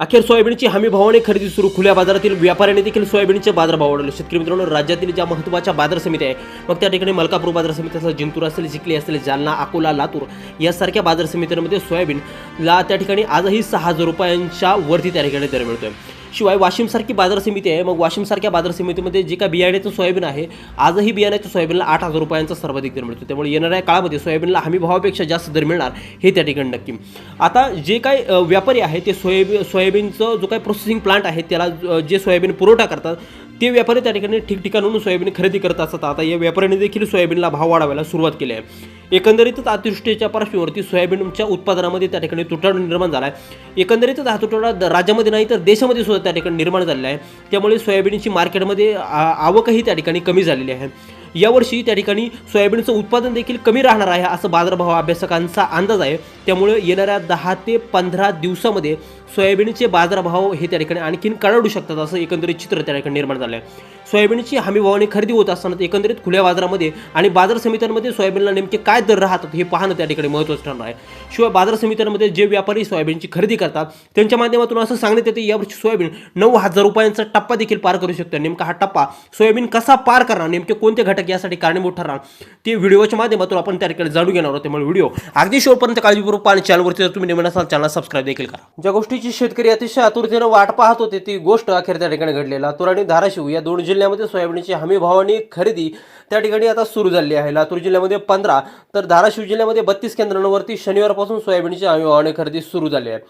अखेर सोयाबीनची हमी भावाने खरेदी सुरू. खुल्या बाजारातील व्यापाऱ्यांनी देखील सोयाबीनचे बाजारभाव वाढवले शेतकरी मित्रांनो राज्यातील ज्या महत्त्वाच्या बाजार समिती आहे मग त्या ठिकाणी मलकापूर बाजार समिती असेल जिंतूर असेल जिकली असेल जालना अकोला लातूर यासारख्या बाजार समित्यांमध्ये सोयाबीनला त्या ठिकाणी आजही सहा हजार रुपयांच्या वरती त्या ठिकाणी दर मिळतोय. शिवाय वाशिमसारखी बाजार समिती आहे. मग वाशिमसारख्या बाजार समितीमध्ये जे काय बियाण्याचं सोयाबीन आहे आजही बियाण्याच्या सोयाबीनला आठ हजार रुपयांचा सर्वाधिक दर मिळतो. त्यामुळे येणाऱ्या काळामध्ये सोयाबीनला हमी भावापेक्षा जास्त दर मिळणार हे त्या ठिकाणी नक्की. आता जे काय व्यापारी आहे ते सोयाबीन सोयाबीनचं जो काही प्रोसेसिंग प्लांट आहे त्याला जे सोयाबीन पुरवठा करतात ते व्यापारी त्या ठिकाणी ठिकठिकाणून सोयाबीन खरेदी करत असतात. आता या व्यापाऱ्यांनी देखील सोयाबीनला भाव वाढवायला सुरुवात केली आहे. एकंदरीतच अतिवृष्टीच्या पार्श्वभूमीवरती सोयाबीनच्या उत्पादनामध्ये त्या ठिकाणी तुटवडा निर्माण झाला आहे. एकंदरीतच हा तुटवडा राज्यामध्ये नाही तर देशामध्ये सुद्धा त्या ठिकाणी निर्माण झालेला आहे. त्यामुळे सोयाबीनची मार्केटमध्ये आवकही त्या ठिकाणी कमी झालेली आहे. यावर्षी त्या ठिकाणी सोयाबीनचं उत्पादन देखील कमी राहणार आहे असं बाजारभाव अभ्यासकांचा अंदाज आहे. त्यामुळे येणाऱ्या दहा ते पंधरा दिवसामध्ये सोयाबीनचे बाजारभाव हे त्या ठिकाणी आणखीन कडाडू शकतात असं एकंदरीत चित्र त्या ठिकाणी निर्माण झालं आहे सोयाबीनची हमी भावाने खरेदी होत असताना एकंदरीत खुल्या बाजारामध्ये आणि बाजार समित्यांमध्ये सोयाबीनला नेमके काय दर राहतात हे पाहणं त्या ठिकाणी महत्त्वाचं ठरणार आहे. शिवाय बाजार समित्यांमध्ये जे व्यापारी सोयाबीनची खरेदी करतात त्यांच्या माध्यमातून असं सांगण्यात येते यावर्षी सोयाबीन नऊ हजार रुपयांचा टप्पा देखील पार करू शकतो नेमका हा टप्पा सोयाबीन कसा पार करणार नेमके कोणते घटक यासाठी कारणीभूत ठरणार ते व्हिडिओच्या माध्यमातून आपण त्या ठिकाणी जाणून घेणार आहोत. त्यामुळे व्हिडिओ अगदी शेवटपर्यंत काळजीपूर्वक पाणी चॅनलवरती जर तुम्ही नवीन असाल चॅनल सबस्क्राईब देखील करा. ज्या गोष्टीची शेतकरी अतिशय आतुरतेनं वाट पाहत होते ती गोष्ट अखेर त्या ठिकाणी घडलेला लातूर आणि धाराशिव या दोन जिल्ह्यामध्ये सोयाबीनची हमी भावाने खरेदी त्या ठिकाणी आता सुरू झाली आहे. लातूर जिल्ह्यामध्ये पंधरा तर धाराशिव जिल्ह्यामध्ये बत्तीस केंद्रांवरती शनिवारपासून सोयाबीनची हमी भावाने खरेदी सुरू झाली आहे.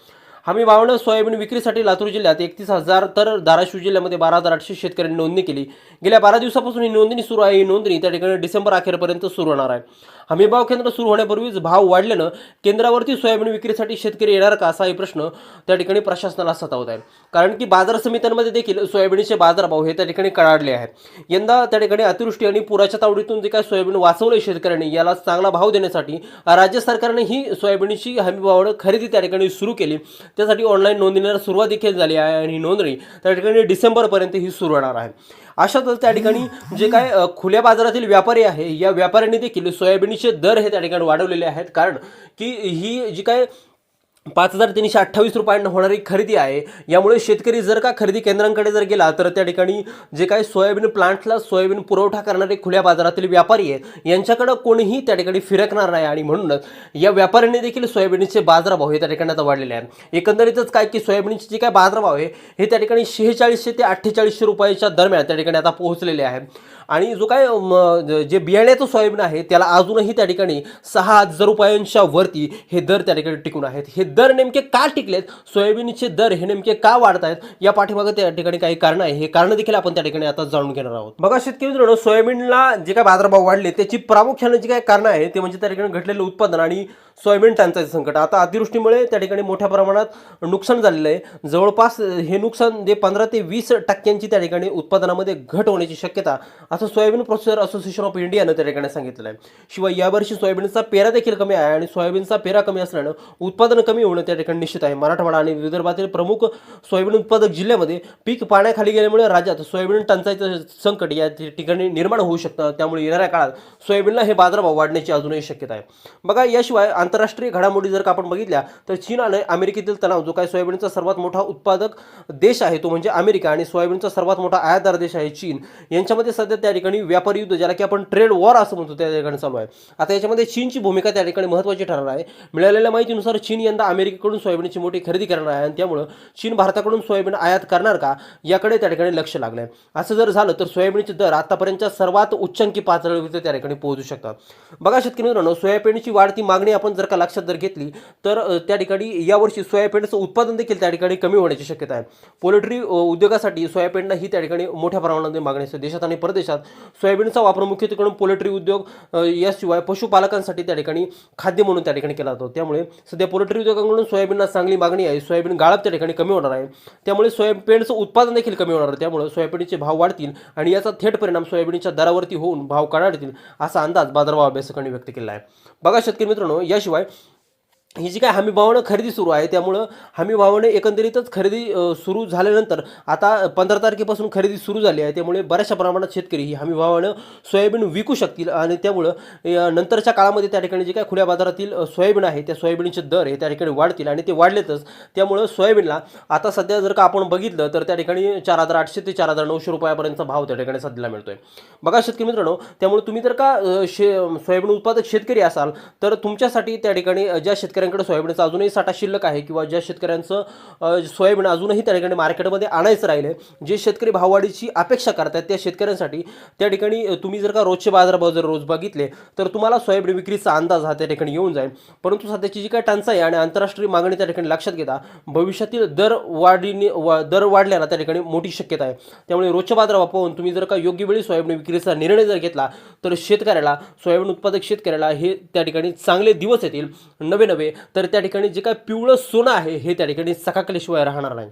हमी भावानं सोयाबीन विक्रीसाठी लातूर जिल्ह्यात एकतीस हजार तर धाराशिव जिल्ह्यामध्ये बारा हजार आठशे शेतकऱ्यांनी नोंदणी केली. गेल्या बारा दिवसापासून ही नोंदणी सुरू आहे. ही नोंदणी त्या ठिकाणी डिसेंबर अखेरपर्यंत सुरू होणार आहे. हमी भाव केंद्र सुरू होण्यापूर्वीच भाव वाढल्यानं केंद्रावरती सोयाबीन विक्रीसाठी शेतकरी येणार का असाही प्रश्न त्या ठिकाणी प्रशासनाला सतावत आहे कारण की बाजार समित्यांमध्ये देखील सोयाबीनचे बाजारभाव हे त्या ठिकाणी कडाडले आहेत. यंदा त्या ठिकाणी अतिवृष्टी आणि पुराच्या तावडीतून जे काय सोयाबीन वाचवले शेतकऱ्यांनी याला चांगला भाव देण्यासाठी राज्य सरकारने ही सोयाबीनची हमी खरेदी त्या ठिकाणी सुरू केली. त्यासाठी ऑनलाईन नोंदणीला सुरुवात देखील झाली आहे आणि ही नोंदणी त्या ठिकाणी डिसेंबरपर्यंत ही सुरू होणार आहे. अशातच त्या ठिकाणी जे काय खुल्या बाजारातील व्यापारी आहे या व्यापाऱ्यांनी देखील सोयाबीनचे दर हे त्या ठिकाणी वाढवलेले आहेत. कारण की ही जी काय पाच हजार तीनशे अठ्ठावीस रुपयांना होणारी खरेदी आहे. यामुळे शेतकरी जर का खरेदी केंद्रांकडे जर गेला तर त्या ठिकाणी जे काही सोयाबीन प्लांटला सोयाबीन पुरवठा करणारे खुल्या बाजारातील व्यापारी आहेत. यांच्याकडं कोणीही त्या ठिकाणी फिरकणार नाही आणि म्हणूनच या व्यापाऱ्यांनी देखील सोयाबीनचे बाजारभाव हे त्या ठिकाणी आता वाढलेले आहेत. एकंदरीतच काय की सोयाबीनचे जे काय बाजारभाव आहे हे त्या ठिकाणी शेहेचाळीसशे ते अठ्ठेचाळीसशे रुपयाच्या दरम्यान त्या ठिकाणी आता पोहोचलेले आहे आणि जो काय म, जे बियाण्याचं सोयाबीन आहे त्याला अजूनही त्या ठिकाणी सहा हजार रुपयांच्या वरती हे दर त्या ठिकाणी टिकून आहेत. हे दर नेमके का टिकलेत? सोयाबीनचे दर हे नेमके का वाढत आहेत? या पाठीमागे त्या ठिकाणी काही कारण आहे. हे कारण देखील आपण त्या ठिकाणी आता जाणून घेणार आहोत. बघा शेतकरी मित्रांनो सोयाबीनला जे काय बाजारभाव वाढले त्याची प्रामुख्याने जी काय कारण आहे ते म्हणजे त्या ठिकाणी घटलेलं उत्पादन आणि सोयाबीन टंचाईचं संकट. आता अतिवृष्टीमुळे त्या ठिकाणी मोठ्या प्रमाणात नुकसान झालेलं आहे. जवळपास हे नुकसान जे पंधरा ते वीस टक्क्यांची त्या ठिकाणी उत्पादनामध्ये घट होण्याची शक्यता असं सोयाबीन प्रोसेसर असोसिएशन ऑफ इंडियानं त्या ठिकाणी सांगितलं आहे. शिवाय यावर्षी सोयाबीनचा पेरा देखील कमी आहे आणि सोयाबीनचा पेरा कमी असल्यानं उत्पादन कमी होणं त्या ठिकाणी निश्चित आहे. मराठवाडा आणि विदर्भातील प्रमुख सोयाबीन उत्पादक जिल्ह्यामध्ये पीक पाण्याखाली गेल्यामुळे राज्यात सोयाबीन टंचाईचं संकट या ठिकाणी निर्माण होऊ शकतं. त्यामुळे येणाऱ्या काळात सोयाबीनला हे बाजारभाव वाढण्याची अजूनही शक्यता आहे. बघा याशिवाय आंतरराष्ट्रीय घडामोडी जर का आपण बघितल्या तर चीन आणि अमेरिकेतील तणाव जो काय सोयाबीनचा सर्वात मोठा उत्पादक देश आहे तो म्हणजे अमेरिका आणि सोयाबीनचा सर्वात मोठा आयातदार देश आहे चीन. यांच्यामध्ये सध्या त्या ठिकाणी व्यापारी युद्ध ज्याला की आपण ट्रेड वॉर असं म्हणतो त्या ठिकाणी चालू आहे. आता याच्यामध्ये चीनची भूमिका त्या ठिकाणी महत्त्वाची ठरणार आहे. मिळालेल्या माहितीनुसार चीन यंदा अमेरिकेकडून सोयाबीनची मोठी खरेदी करणार आहे आणि त्यामुळं चीन भारताकडून सोयाबीन आयात करणार का याकडे त्या ठिकाणी लक्ष लागलं आहे असं जर झालं तर सोयाबीनचे दर आतापर्यंतच्या सर्वात उच्चांकी पातळीवर त्या ठिकाणी पोहोचू शकतात. बघा शेतकरी मित्रांनो सोयाबीनची वाढती मागणी आपण जर का लक्षात जर घेतली तर त्या ठिकाणी यावर्षी सोयाबीनचं उत्पादन देखील त्या ठिकाणी कमी होण्याची शक्यता आहे. पोल्ट्री उद्योगासाठी सोयाबीनला ही त्या ठिकाणी मोठ्या प्रमाणामध्ये मागणी असते देशात आणि परदेशात सोयाबीनचा वापर मुख्यत्वे करून पोल्ट्री उद्योग याशिवाय पशुपालकांसाठी त्या ठिकाणी खाद्य म्हणून त्या ठिकाणी केला जातो. त्यामुळे सध्या पोल्ट्री उद्योगाकडून सोयाबीनला चांगली मागणी आहे. सोयाबीन गाळप त्या ठिकाणी कमी होणार आहे. त्यामुळे सोयाबीनचं उत्पादन देखील कमी होणार आहे. त्यामुळे सोयाबीनचे भाव वाढतील आणि याचा थेट परिणाम सोयाबीनच्या दरावरती होऊन भाव काढतील असा अंदाज बाजारभाव अभ्यासकांनी व्यक्त केला आहे. बघा शेतकरी मित्रांनो याशिवाय ही जी काय हमी भावानं खरेदी सुरू आहे त्यामुळं हमीभावाने एकंदरीतच खरेदी सुरू झाल्यानंतर आता पंधरा तारखेपासून खरेदी सुरू झाली आहे त्यामुळे बऱ्याचशा प्रमाणात शेतकरी ही हमी भावानं सोयाबीन विकू शकतील आणि त्यामुळं नंतरच्या काळामध्ये त्या ठिकाणी जे काय खुल्या बाजारातील सोयाबीन आहे त्या सोयाबीनचे दर हे त्या ठिकाणी वाढतील आणि ते वाढलेतच. त्यामुळं सोयाबीनला आता सध्या जर का आपण बघितलं तर त्या ठिकाणी चार हजार आठशे ते चार हजार नऊशे रुपयापर्यंतचा भाव त्या ठिकाणी सध्याला मिळतोय. बघा शेतकरी मित्रांनो त्यामुळे तुम्ही जर का शे सोयाबीन उत्पादक शेतकरी असाल तर तुमच्यासाठी त्या ठिकाणी ज्या शेतकऱ्या शेतकऱ्यांकडे सोयाबीनचा अजूनही साठा शिल्लक आहे किंवा ज्या शेतकऱ्यांचं सोयाबीन अजूनही त्या ठिकाणी मार्केटमध्ये आणायचं राहिलं जे शेतकरी भाववाढीची अपेक्षा करतात त्या शेतकऱ्यांसाठी त्या ठिकाणी तुम्ही जर का रोजचे बाजारभाव जर रोज बघितले तर तुम्हाला सोयाबीन विक्रीचा अंदाज हा त्या ठिकाणी येऊन जाईल. परंतु सध्याची जी काय टंचाई आणि आंतरराष्ट्रीय मागणी त्या ठिकाणी लक्षात घेता भविष्यातील दर वाढीने वा- दर वाढल्याला त्या ठिकाणी मोठी शक्यता आहे. त्यामुळे रोजच्या बाजारभाव पाहून तुम्ही जर का योग्य वेळी सोयाबीन विक्रीचा निर्णय जर घेतला तर शेतकऱ्याला सोयाबीन उत्पादक शेतकऱ्याला हे त्या ठिकाणी चांगले दिवस येतील. नवे नवे तर त्या ठिकाणी जे काय पिवळं सोनं आहे हे त्या ठिकाणी सकाकल्याशिवाय राहणार नाही.